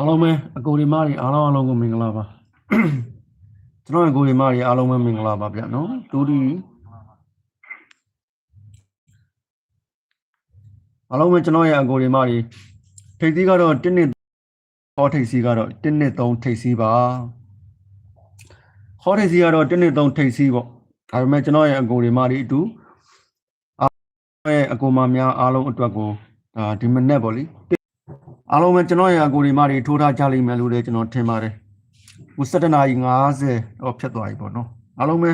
အားလုံးပဲအကိုဒီမတွေအားလုံးအားလုံးကိုမင်္ဂလာပါကျွန်တော်အကိုဒီမတွေအားလုံးပဲမင်္ဂလာပါဗျနော်ဒူဒီအားလုံးပဲကျွန်တော်ရဲ့အကိုဒီမတွေထိပ်သီးကတော့1နှစ်ဟောထိပ်စီးကတော့1နှစ်3ထိပ်စီးပါဟောထိပ်စီးကတော့1နှစ်3ထိပ်စီးပေါ့ဒါပေမဲ့ကျွန်တော်ရဲ့အကိုဒီမတွေအတူအားလုံးရဲ့အကိုမများအားလုံးအတွက်ကိုဒါဒီမနေ့ပေါ့လေ အားလုံးပဲကျွန်တော်ရဲ့အကူဒီမတွေထိုးထားကြလိမ့်မယ်လို့လည်းကျွန်တော်ထင်ပါတယ်။ဟို7နာရီ50တော့ဖြတ်သွားပြီပေါ့နော်။အားလုံးပဲ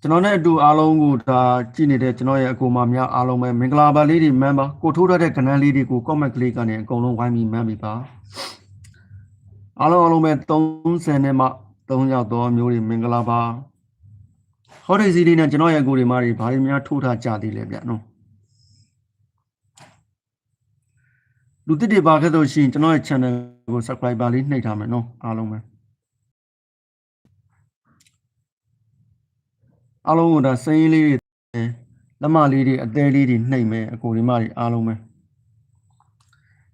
ကျွန်တော်နဲ့အတူအားလုံးကိုဒါကြည့်နေတဲ့ကျွန်တော်ရဲ့အကူမများအားလုံးပဲမင်္ဂလာပါလေးတွေမှန်းပါကိုထိုးထားတဲ့ကဏ္ဍလေးတွေကို comment ကလေးကနေအကုန်လုံးဝိုင်းပြီးမှန်းပြီပါ။အားလုံးအားလုံးပဲ30နဲ့မှ3ရောက်တော့မျိုးတွေမင်္ဂလာပါ။ဟောဒီစီလေးနဲ့ကျွန်တော်ရဲ့အကူဒီမတွေဘာတွေများထိုးထားကြသေးလဲဗျနော်။ လူတစ်တွေပါခဲ့လို့ရှိရင်ကျွန်တော်ရဲ့ channel ကို subscriber လေးနှိပ်ထားမယ်နော်အားလုံးပဲအားလုံးကဒါစင်းလေးတွေလက်မလေးတွေအသေးလေးတွေနှိပ်မယ်အကိုဒီမတွေအားလုံးပဲ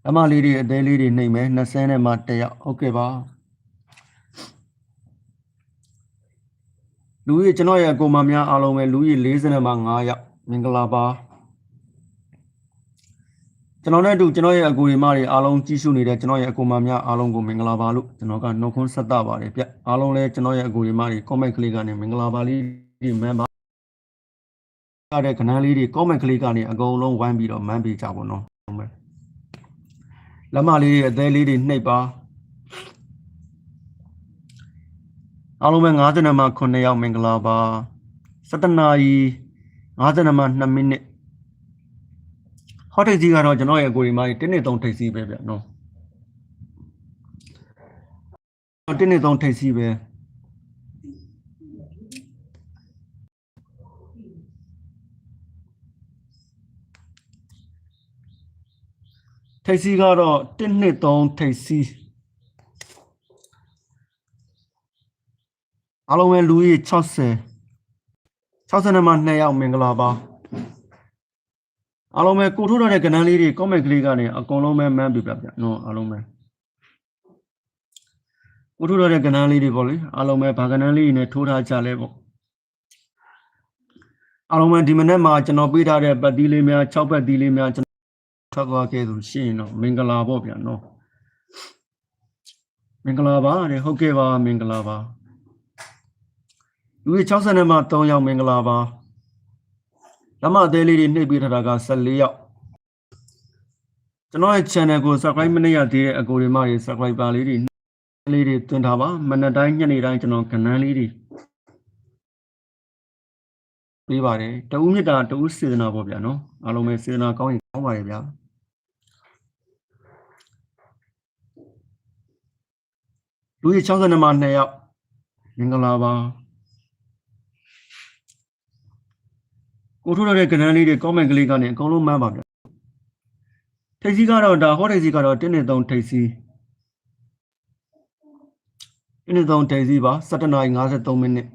လက်မလေးတွေအသေးလေးတွေနှိပ်မယ်20နဲ့မှ1ရောက်ဟုတ်ကဲ့ပါလူကြီးကျွန်တော်ရဲ့အကိုမများအားလုံးပဲလူကြီး40နဲ့မှ9ရောက်မင်္ဂလာပါ ကျွန်တော်နဲ့အတူကျွန်တော်ရဲ့အကူတွေမတွေအားလုံးကြီးစုနေတဲ့ကျွန်တော်ရဲ့အကူမများအားလုံးကိုမင်္ဂလာပါလို့ကျွန်တော်ကနှုတ်ခွန်းဆက်တာပါတယ်ဗျအားလုံးလည်းကျွန်တော်ရဲ့အကူတွေမတွေ comment ကလေးကနေမင်္ဂလာပါလေးဒီမန်ပါရတဲ့ခဏလေးတွေ comment ကလေးကနေအကုန်လုံးဝိုင်းပြီးတော့မန်းပေးကြပါတော့ဟုတ်မယ်လက်မလေးတွေအသေးလေးတွေနှိပ်ပါအားလုံးပဲ90နံပါတ်9ရောက်မင်္ဂလာပါ17နာရီ90နံပါတ်2မိနစ် ဟော့ထိပ်စီးကတော့ကျွန်တော်ရဲ့အကိုဒီမိုင်း1နှစ်3ထိပ်စီးပဲဗျနော်1နှစ်3ထိပ်စီးပဲထိပ်စီးကတော့1နှစ်3ထိပ်စီးအားလုံးပဲလူကြီး60 60နံပါတ်2ယောက်မင်္ဂလာပါ အားလုံးပဲကိုထိုးထားတဲ့ကဏ္ဍလေးတွေ comment ကလေးကနေအကုန်လုံးပဲမှန်းပြပြပြနော်အားလုံးပဲကိုထိုးထားတဲ့ကဏ္ဍလေးတွေပေါ့လေအားလုံးပဲဗာကဏ္ဍလေးတွေနဲ့ထိုးထားကြလဲပေါ့အားလုံးပဲဒီမနေ့မှာကျွန်တော်ပေးထားတဲ့ပတ်သီးလေးများ6ပတ်သီးလေးများကျွန်တော်ထွက်သွားခဲ့သူရှိရင်တော့မင်္ဂလာပေါ့ဗျာနော်မင်္ဂလာပါတဲ့ဟုတ်ကဲ့ပါမင်္ဂလာပါလူကြီး60နဲ့မှ3ယောက်မင်္ဂလာပါ လက်မအသေးလေးတွေနှိပ်ပေးထားတာက14ရောက်ကျွန်တော်ရဲ့ channel ကို subscribe မလုပ်ရသေးတဲ့အကိုတွေမတွေ subscriber လေးတွေလေးတွေတွင်ထားပါမနက်တိုင်းညနေတိုင်းကျွန်တော်ကဏ္ဍလေးတွေပေးပါတယ်တဦးမြတ်တာတဦးစေတနာပေါ့ဗျာနော်အားလုံးပဲစေတနာကောင်းရင်ကောင်းပါရဲ့ဗျာလူကြီး60နံပါတ်2ရောက်မင်္ဂလာပါ ကိုထိုးရတဲ့ကဏ္ဍလေးတွေ comment ကလေးကနေအကုန်လုံးမှန်းပါဗျထိပ်စီးကတော့ဒါဟောထိပ်စီးကတော့1နဲ့3ထိပ်စီး1နဲ့3ထိပ်စီးပါ17နာရီ53မိနစ်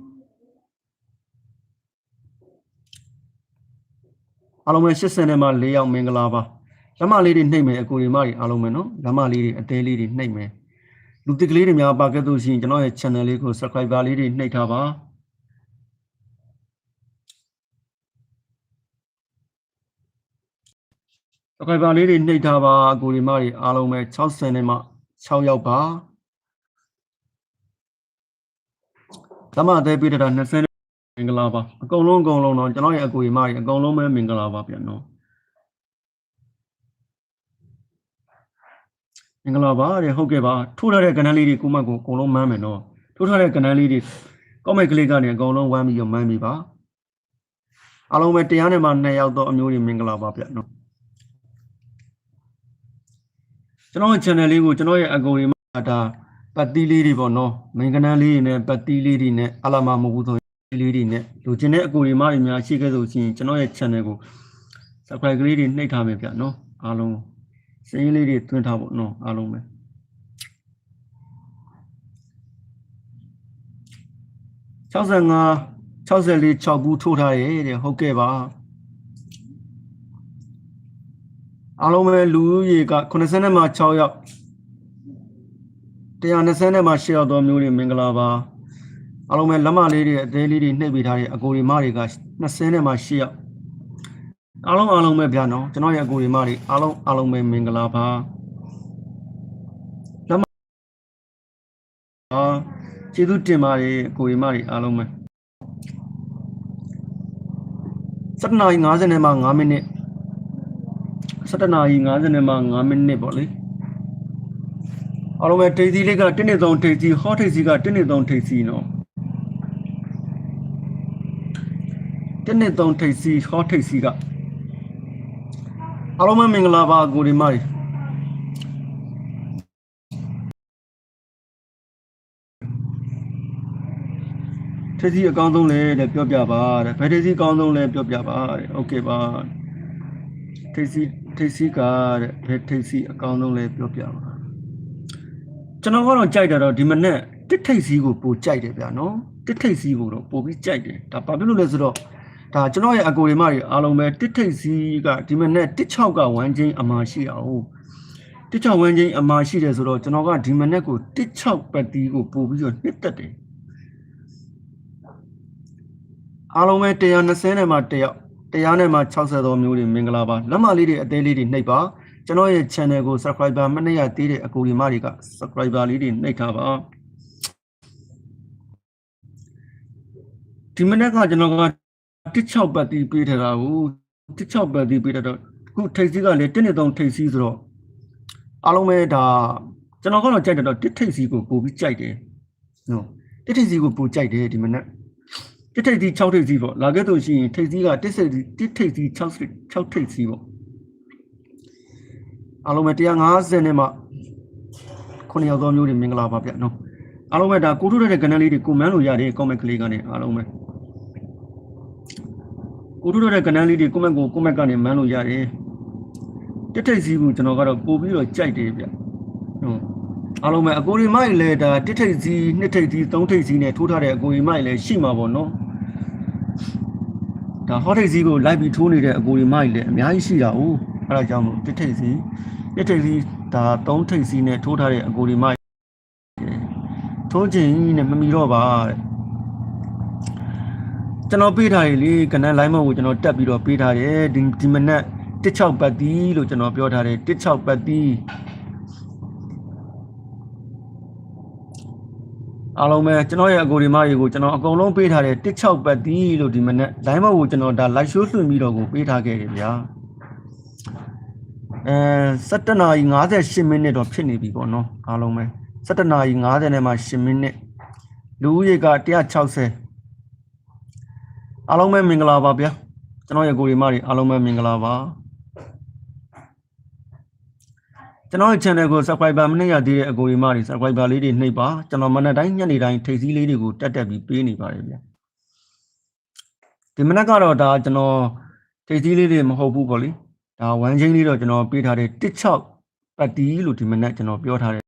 အားလုံးပဲ80နဲ့မှ4ရောက်မင်္ဂလာပါလက်မလေးတွေနှိပ်မယ်အကူတွေမတွေအားလုံးပဲနော်လက်မလေးတွေအသေးလေးတွေနှိပ်မယ်လူတစ်ကလေးတွေများပါခဲ့လို့ရှိရင်ကျွန်တော်ရဲ့ channel လေးကို subscriber လေးတွေနှိပ်ထားပါ အခိုင်ပါလေးတွေနှိပ်ထားပါအကိုဒီမတွေအားလုံးပဲ60နဲ့မှ6ရောက်ပါသမအသေးပေးတာ20နဲ့မင်္ဂလာပါအကုန်လုံးအကုန်လုံးတော့ကျွန်တော်ရဲ့အကိုဒီမတွေအကုန်လုံးပဲမင်္ဂလာပါပြန်တော့မင်္ဂလာပါတဲ့ဟုတ်ကဲ့ပါထိုးထားတဲ့ကဏ္ဍလေးတွေကိုမှကိုအကုန်လုံးမမ်းမယ်နော်ထိုးထားတဲ့ကဏ္ဍလေးတွေ comment ကလေးကနေအကုန်လုံးဝမ်းပြီးတော့မမ်းပြီပါအားလုံးပဲတရားနဲ့မှ2ရောက်တော့အမျိုးတွေမင်္ဂလာပါပြန်နော် ကျွန်တော်ရဲ့ channel လေးကိုကျွန်တော်ရဲ့အကူတွေမှာဒါပတ်တီးလေးတွေပေါ့နော်မင်္ဂနန်းလေးတွေနဲ့ပတ်တီးလေးတွေနဲ့အလာမမဟုတ်ဘူးဆိုရင်လေးတွေနဲ့လူချင်းတဲ့အကူတွေမှတွေများရှိခဲ့ဆိုရှင်ကျွန်တော်ရဲ့ channel ကို subscribe ကလေးတွေနှိပ်ထားမယ်ဗျနော်အားလုံးစင်းလေးတွေတွင်းထားပေါ့နော်အားလုံးပဲ65 64 6ဘူးထိုးထားရဲ့တဲ့ဟုတ်ကဲ့ပါ အားလုံးပဲလူဦးရေက80မှာ6ယောက်120မှာ8ယောက်သောမျိုးတွေမင်္ဂလာပါအားလုံးပဲလက်မလေးတွေအသေးလေးတွေနှိပ်ပေးထားတဲ့အကိုရီမတွေက20မှာ8ယောက်အားလုံးအားလုံးပဲဗျာနော်ကျွန်တော်ရဲ့အကိုရီမတွေအားလုံးအားလုံးပဲမင်္ဂလာပါလက်မအာကျေးဇူးတင်ပါတယ်အကိုရီမတွေအားလုံးပဲ7နာရီ50နဲ့မှ5မိနစ် 7နာရီ50နဲ့မှ5မိနစ်ပေါ့လေအားလုံးပဲထိပ်စီလေးက1နှစ်3ထိပ်စီဟောထိပ်စီက1နှစ်3ထိပ်စီနော်1နှစ်3ထိပ်စီဟောထိပ်စီကအားလုံးပဲမင်္ဂလာပါကိုဒီမကြီးထိပ်စီအကောင်းဆုံးလဲတဲ့ပြောပြပါတဲ့ဘယ်ထိပ်စီအကောင်းဆုံးလဲပြောပြပါတဲ့โอเคပါထိပ်စီ ထိပ်စီကတဲ့ဘယ်ထိပ်စီအကောင်းဆုံးလဲပြောပြပါကျွန်တော်ကတော့ကြိုက်တာတော့ဒီမနေ့တစ်ထိပ်စီကိုပိုကြိုက်တယ်ဗျာနော်တစ်ထိပ်စီကိုတော့ပိုပြီးကြိုက်တယ်ဒါဘာဖြစ်လို့လဲဆိုတော့ဒါကျွန်တော်ရဲ့အကိုရီမတွေအားလုံးပဲတစ်ထိပ်စီကဒီမနေ့တစ်6ကဝမ်းချင်းအမာရှိအောင်တစ်6ဝမ်းချင်းအမာရှိတယ်ဆိုတော့ကျွန်တော်ကဒီမနေ့ကိုတစ်6ပတ်တီးကိုပို့ပြီးတော့နှစ်သက်တယ်အားလုံးပဲ120နဲ့မှ1 ယောက်100နဲ့မှ60သောမျိုးတွေမင်္ဂလာပါလက်မလေးတွေအသေးလေးတွေနှိပ်ပါကျွန်တော်ရဲ့ channel ကို subscriber မနှိပ်ရသေးတဲ့အကူဒီမတွေက subscriber လေးတွေနှိပ်ထားပါဒီမနေ့ကကျွန်တော်က16ပတ်တီးပေးထားတာကို16ပတ်တီးပေးထားတော့ခုထိပ်စီးကလည်း1နဲ့3ထိပ်စီးဆိုတော့အားလုံးပဲဒါကျွန်တော်ကတော့ကြိုက်တယ်တော့1ထိပ်စီးကိုပို့ပြီးကြိုက်တယ်နော်1ထိပ်စီးကိုပို့ကြိုက်တယ်ဒီမနေ့ တစ်ထိပ်စီ6ထိပ်စီပေါ့လာခဲ့လို့ရှိရင်ထိပ်စီကတစ်စိပ်စီတစ်ထိပ်စီ6 6ထိပ်စီပေါ့အားလုံးပဲ150နဲ့မှ9ယောက်သောမျိုးတွေမင်္ဂလာပါဗျနော်အားလုံးပဲဒါကိုထုတ်တဲ့ကဏ္ဍလေးတွေကိုမန်းလို့ရတယ် comment ကလေးကနေအားလုံးပဲကိုထုတ်တဲ့ကဏ္ဍလေးတွေ comment ကို comment ကနေမန်းလို့ရတယ်တစ်ထိပ်စီကိုကျွန်တော်ကတော့ပို့ပြီးတော့ကြိုက်တယ်ဗျဟုတ်အားလုံးပဲအကိုရီမိုက်လဲဒါတစ်ထိပ်စီနှစ်ထိပ်စီသုံးထိပ်စီနဲ့ထိုးထားတဲ့အကိုရီမိုက်လဲရှိမှာပေါ့နော် ဒါဟောထိပ်စီကိုလိုက်ပြီးထိုးနေတဲ့အကိုဒီမိုက်လည်းအများကြီးရှိတာ哦အဲ့ဒါကြောင့်မို့တစ်ထိပ်စီတစ်ထိပ်စီဒါသုံးထိပ်စီနဲ့ထိုးထားတဲ့အကိုဒီမိုက်ထိုးခြင်းနဲ့မမီတော့ပါတဲ့ကျွန်တော်ပေးထားရလေကနန်းလိုင်းမကိုကျွန်တော်တက်ပြီးတော့ပေးထားတယ်ဒီဒီမနက်16ပတ်တီးလို့ကျွန်တော်ပြောထားတယ်16ပတ်တီး အားလုံးပဲကျွန်တော်ရဲ့အကိုဒီမတွေကိုကျွန်တော်အကုန်လုံးပေးထားတယ်16ပတ်တီးလို့ဒီမနေ့ line မကိုကျွန်တော်ဒါ live show လွှင့်ပြီးတော့ကိုပေးထားခဲ့တယ်ဗျာအဲ17နာရီ58မိနစ်တော့ဖြစ်နေပြီပေါ့နော်အားလုံးပဲ17နာရီ50နဲ့မှ10မိနစ်လူဦးရေက160အားလုံးပဲမင်္ဂလာပါဗျာကျွန်တော်ရဲ့ကိုဒီမတွေအားလုံးပဲမင်္ဂလာပါ ကျွန်တော်ရဲ့ channel ကို subscriber မနှိပ်ရသေးတဲ့အကိုကြီးမတွေ subscriber လေးတွေနှိပ်ပါကျွန်တော်မနက်တိုင်းညနေတိုင်းထိပ်စည်းလေးတွေကိုတက်တက်ပြီးပေးနေပါတယ်ဗျဒီမနက်ကတော့ဒါကျွန်တော်ထိပ်စည်းလေးတွေမဟုတ်ဘူးပေါ့လေဒါဝမ်းချင်းလေးတော့ကျွန်တော်ပေးထားတဲ့16ပတ်တီလို့ဒီမနက်ကျွန်တော်ပြောထားတယ်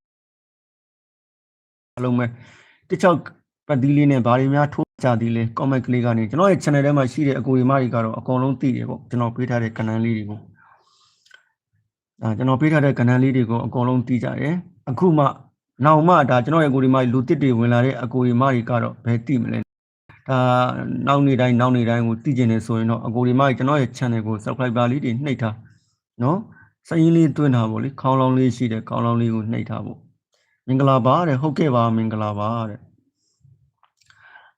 အလုံးပဲ16ပတ်တီလေးနဲ့ဘာတွေများထိုးကြသေးလဲ comment ကလေးကနေကျွန်တော်ရဲ့ channel ထဲမှာရှိတဲ့အကိုကြီးမတွေကတော့အကုန်လုံးသိတယ်ပေါ့ကျွန်တော်ပေးထားတဲ့ canal လေးတွေကို ဒါကျွန်တော်ပေးထားတဲ့ကဏ္ဍလေးတွေကိုအကုန်လုံးသိကြတယ်အခုမှနောက်မှဒါကျွန်တော်ရဲ့အကိုဒီမလူတစ်တွေဝင်လာတဲ့အကိုဒီမတွေကတော့ဘယ်သိမလဲဒါနောက်နေတိုင်းနောက်နေတိုင်းကိုသိကျင်နေဆိုရင်တော့အကိုဒီမတွေကျွန်တော်ရဲ့ channel ကို subscriber လေးတွေနှိပ်ထားနော်စရင်လေးတွင်းထားဖို့လေခေါင်းလောင်းလေးရှိတယ်ခေါင်းလောင်းလေးကိုနှိပ်ထားဖို့မင်္ဂလာပါတဲ့ဟုတ်ကဲ့ပါမင်္ဂလာပါတဲ့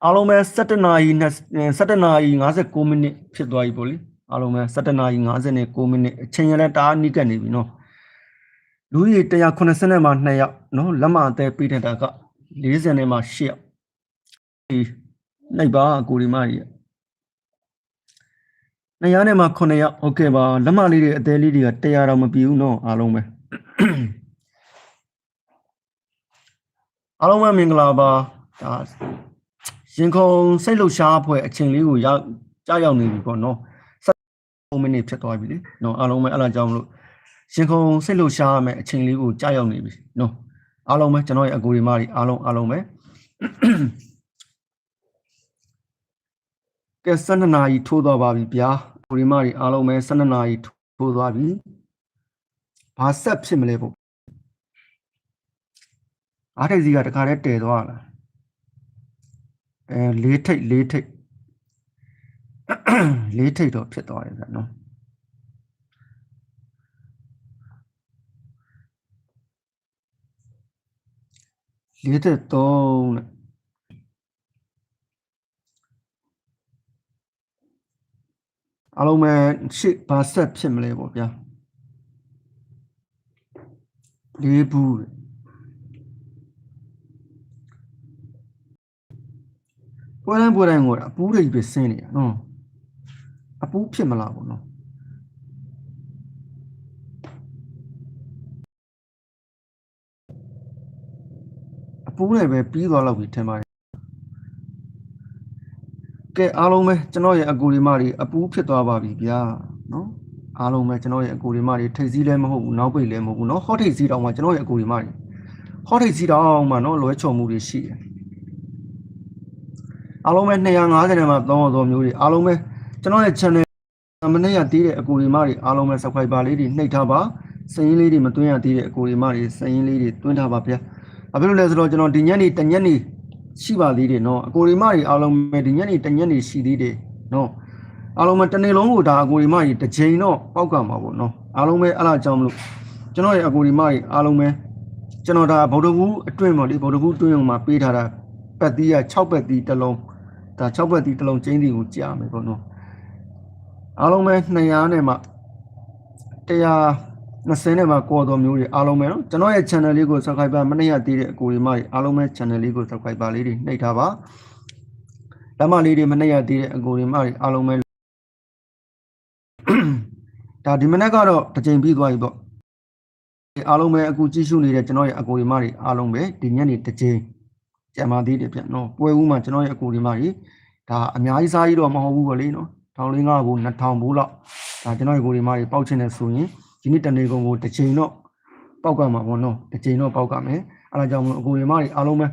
အားလုံးပဲ7နာရီ7နာရီ59မိနစ်ဖြစ်သွားပြီပေါ့လေ အားလုံးပဲ7နာရီ59မိနစ်အချိန်ရလဲတအားနိကက်နေပြီနော်လူကြီး180နဲ့မှ2ယောက်နော်လက်မအသေးပြတဲ့တာက40နဲ့မှ8ယောက်ဒီလိုက်ပါကိုဒီမကြီးနေရာနဲ့မှ9ယောက်ဟုတ်ကဲ့ပါလက်မလေးတွေအသေးလေးတွေက100တော့မပြည့်ဘူးနော်အားလုံးပဲအားလုံးပဲမင်္ဂလာပါဒါရင်ခုန်စိတ်လှုပ်ရှားဖွယ်အချိန်လေးကိုရောက်ကြောက်ရောက်နေပြီပေါ့နော် 7မိနစ်ဖြစ်သွားပြီလေနော်အားလုံးပဲအဲ့ဒါကြောင့်မလို့ရင်ခုန်စိတ်လှုပ်ရှားရမယ်အချိန်လေးကိုကြောက်ရောက်နေပြီနော်အားလုံးပဲကျွန်တော်ရဲ့အကူဒီမတွေအားလုံးအားလုံးပဲကဲ12နာရီထိုးသွားပါပြီဗျာအကူဒီမတွေအားလုံးပဲ12နာရီထိုးသွားပြီဘာဆက်ဖြစ်မလဲပေါ့အားထိပ်စီကတခါတည်းတည်သွားလားအဲလေးထိပ်လေးထိပ် လေးထိပ်တော့ဖြစ်သွားတယ်ဗျာနော်လေးသက်သုံးတဲ့အလုံးမဲ့ရှစ်ဘာဆက်ဖြစ်မလဲပေါ့ဗျာလေးဘူးတဲ့ပွဲတိုင်းပွဲတိုင်းကိုအပူးတွေပဲဆင်းနေတာနော် အပူးဖြစ်မလားပေါ့နော်အပူးတွေပဲပြီးသွားတော့ပြီထင်ပါတယ်ကဲအားလုံးပဲကျွန်တော်ရဲ့အကူဒီမတွေအပူးဖြစ်သွားပါပြီဗျာနော်အားလုံးပဲကျွန်တော်ရဲ့အကူဒီမတွေထိတ်စည်းလည်းမဟုတ်ဘူးနောက်ပိတ်လည်းမဟုတ်ဘူးနော်ဟောထိတ်စည်းတောင်မှကျွန်တော်ရဲ့အကူဒီမတွေဟောထိတ်စည်းတောင်မှနော်လွဲချော်မှုတွေရှိတယ်အားလုံးပဲ250နဲ့မှ300သောမျိုးတွေအားလုံးပဲ ကျွန်တော်ရဲ့ channel မနေ့ကတီးတဲ့အကူဒီမတွေအားလုံးပဲ subscriber လေးတွေနှိပ်ထားပါစရင်လေးတွေမသွင်းရသေးတဲ့အကူဒီမတွေစရင်လေးတွေသွင်းထားပါဗျာဘာဖြစ်လို့လဲဆိုတော့ကျွန်တော်ဒီညနေတညနေရှိပါသေးတယ်နော်အကူဒီမတွေအားလုံးပဲဒီညနေတညနေရှိသေးတယ်နော်အားလုံးပဲတစ်နေ့လုံးကိုဒါအကူဒီမတွေတစ်ချိန်တော့ပောက်ကမှာပေါ့နော်အားလုံးပဲအဲ့လားကြောင့်မလို့ကျွန်တော်ရဲ့အကူဒီမတွေအားလုံးပဲကျွန်တော်ဒါဗုဒ္ဓဘူးအတွင်းပေါ့လေဗုဒ္ဓဘူးအတွင်းမှာပေးထားတာပတ်သီးက6ပတ်သီးတစ်လုံးဒါ6ပတ်သီးတစ်လုံးကျင်းစီကိုကြာမယ်ပေါ့နော် အားလုံးပဲ200နဲ့မှ120နဲ့မှကော်တော်မျိုးတွေအားလုံးပဲเนาะကျွန်တော်ရဲ့ channel လေးကို subscribe ပါမနေ့ကတည်တဲ့အကိုတွေမှအားလုံးပဲ channel လေးကို subscribe ပါလေးတွေနှိပ်ထားပါဓမ္မလေးတွေမနေ့ကတည်တဲ့အကိုတွေမှအားလုံးပဲဒါဒီမနေ့ကတော့တစ်ချိန်ပြီးသွားပြီပေါ့အားလုံးပဲအခုကြည့်ရှုနေတဲ့ကျွန်တော်ရဲ့အကိုတွေမတွေအားလုံးပဲဒီညနေတစ်ချိန်ကြံပါသေးတယ်ဗျနော်ပွဲဦးမှာကျွန်တော်ရဲ့အကိုတွေမတွေဒါအများကြီးစားကြီးတော့မဟုတ်ဘူးပေါ့လေနော် 1005ဘူး2000ဘူးလောက်ဒါကျွန်တော်ရေကိုဒီမှာတွေပေါက်ချင်တယ်ဆိုရင်ဒီနေ့တနေကုန်ကိုတစ်ချိန်တော့ပေါက်ကမှာပေါ့နော်တစ်ချိန်တော့ပေါက်ကမယ်အဲ့ဒါကြောင့်မို့အကိုဒီမှာတွေအားလုံးပဲ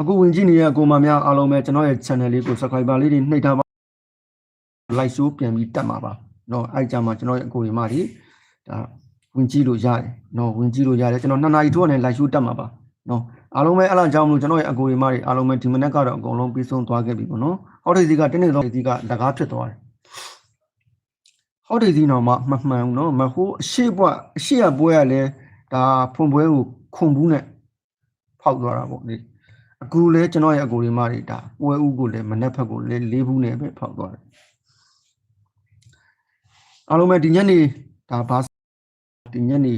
အခုဝင်ကြည့်နေရအကိုမများအားလုံးပဲကျွန်တော်ရဲ့ channel လေးကို subscriber လေးတွေနှိပ်ထားပါ like show ပြန်ပြီးတက်မှာပါနော်အဲ့ကြမှာကျွန်တော်ရဲ့အကိုဒီမှာတွေဒါဝင်ကြည့်လို့ရတယ်နော်ဝင်ကြည့်လို့ရတယ်ကျွန်တော်2နာရီထိုးရတဲ့ like show တက်မှာပါနော် အားလုံးပဲအဲ့လားကြောင့်မလို့ကျွန်တော်ရဲ့အကိုဒီမာတွေအားလုံးပဲဒီမနေ့ကတော့အကုန်လုံးပြီးဆုံးသွားခဲ့ပြီပေါ့နော်ဟောက်ဒေစီကတင်းနေတော့ဒေစီကလကားဖြစ်သွားတယ်ဟောက်ဒေစီတော့မှမမှန်ဘူးနော်မဟုတ်အရှိပွအရှိရပွဲရလဲဒါဖွန်ပွဲကိုခွန်ဘူးနဲ့ဖောက်သွားတာပေါ့လေအခုလဲကျွန်တော်ရဲ့အကိုဒီမာတွေဒါပွဲဥကိုလည်းမနှက်ဖက်ကိုလဲလေးဘူးနဲ့ပဲဖောက်သွားတယ်အားလုံးပဲဒီညနေဒါဘာဒီညနေ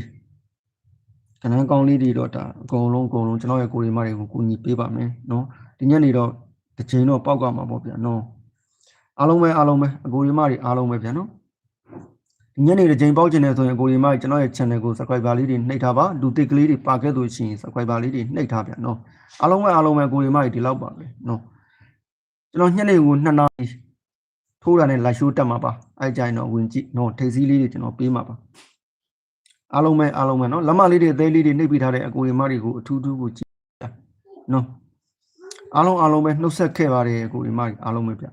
ကနန်းကောင်းလေးတွေတော့ဒါအကုန်လုံးအကုန်လုံးကျွန်တော်ရဲ့ကိုရီမတွေကိုကူညီပေးပါမယ်နော်ဒီညနေတော့တစ်ချိန်တော့ပောက်ကမှာပေါ့ဗျာနော်အားလုံးပဲအားလုံးပဲအကိုရီမတွေအားလုံးပဲဗျာနော်ဒီညနေတစ်ချိန်ပေါက်ကျင်နေဆိုရင်အကိုရီမတွေကျွန်တော်ရဲ့ channel ကို subscriber လေးတွေနှိပ်ထားပါလူတစ်ကလေးတွေပါခဲ့လို့ရှိရင် subscriber လေးတွေနှိပ်ထားဗျာနော်အားလုံးပဲအားလုံးပဲကိုရီမတွေဒီလောက်ပါပဲနော်ကျွန်တော်ညနေကို2နာရီထိုးတာနဲ့ live show တက်မှာပါအဲကြိုင်တော့ဝင်ကြည့်နော်ထိပ်စည်းလေးတွေကျွန်တော်ပေးမှာပါ အားလုံးပဲအားလုံးပဲနော်လက်မလေးတွေအသေးလေးတွေနှိပ်ပြီးထားတဲ့အကူအညီမတွေကိုအထူးထူးကိုကြည့်နော်အားလုံးအားလုံးပဲနှုတ်ဆက်ခဲ့ပါတယ်အကူအညီမတွေအားလုံးပဲဗျာ